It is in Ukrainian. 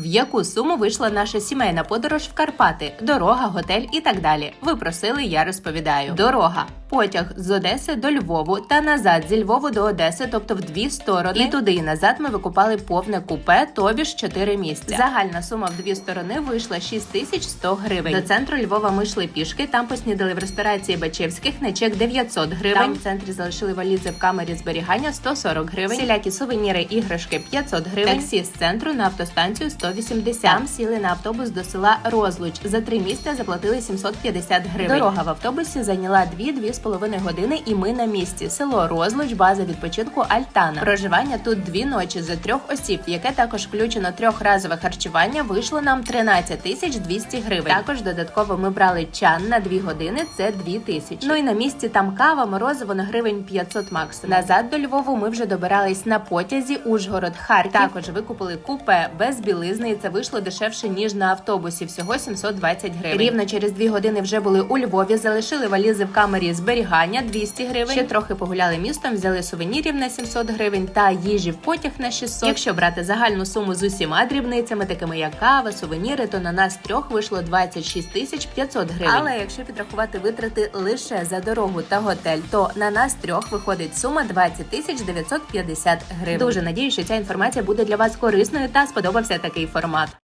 в яку суму вийшла наша сімейна подорож в Карпати, дорога, готель і так далі. Ви просили, я розповідаю. Дорога. Потяг з Одеси до Львову та назад зі Львову до Одеси, тобто в дві сторони. І туди і назад ми викупали повне купе, тобі ж 4 місця. Загальна сума в дві сторони вийшла 6100 гривень. До центру Львова ми йшли пішки. Там поснідали в ресторації Бачевських на чек 900 гривень. Там в центрі залишили валізи в камері зберігання 140 гривень. Всілякі сувеніри, іграшки 500 гривень. Таксі з центру на автостанцію 180. Там сіли на автобус до села Розлуч. За три місця заплатили 750 гривень. Дорога в автобусі зайняла 2-2,5 години, і ми на місці. Село Розлуч, база відпочинку Альтана. Проживання тут дві ночі за трьох осіб, яке також включено трьохразове харчування. Вийшло нам 13 тисяч 200 гривень. Також додатково ми брали чан на 2 години. Це 2 тисячі. Ну і на місці там кава, морозиво на гривень 500 максимум. Назад до Львову ми вже добирались на потязі Ужгород, Харків. Також викупили купе без білизни. Це вийшло дешевше ніж на автобусі. Всього 720 гривень. Рівно через 2 години вже були у Львові. Залишили валізи в камері зберігання 200 гривень. Ще трохи погуляли містом, взяли сувенірів на 700 гривень та їжі в потяг на 600. Якщо брати загальну суму з усіма дрібницями, такими як кава, сувеніри, то на нас трьох вийшло 26 тисяч 500 гривень. Але якщо підрахувати витрати лише за дорогу та готель, то на нас трьох виходить сума 20 тисяч 950 гривень. Дуже надію, що ця інформація буде для вас корисною та сподобався такий formato.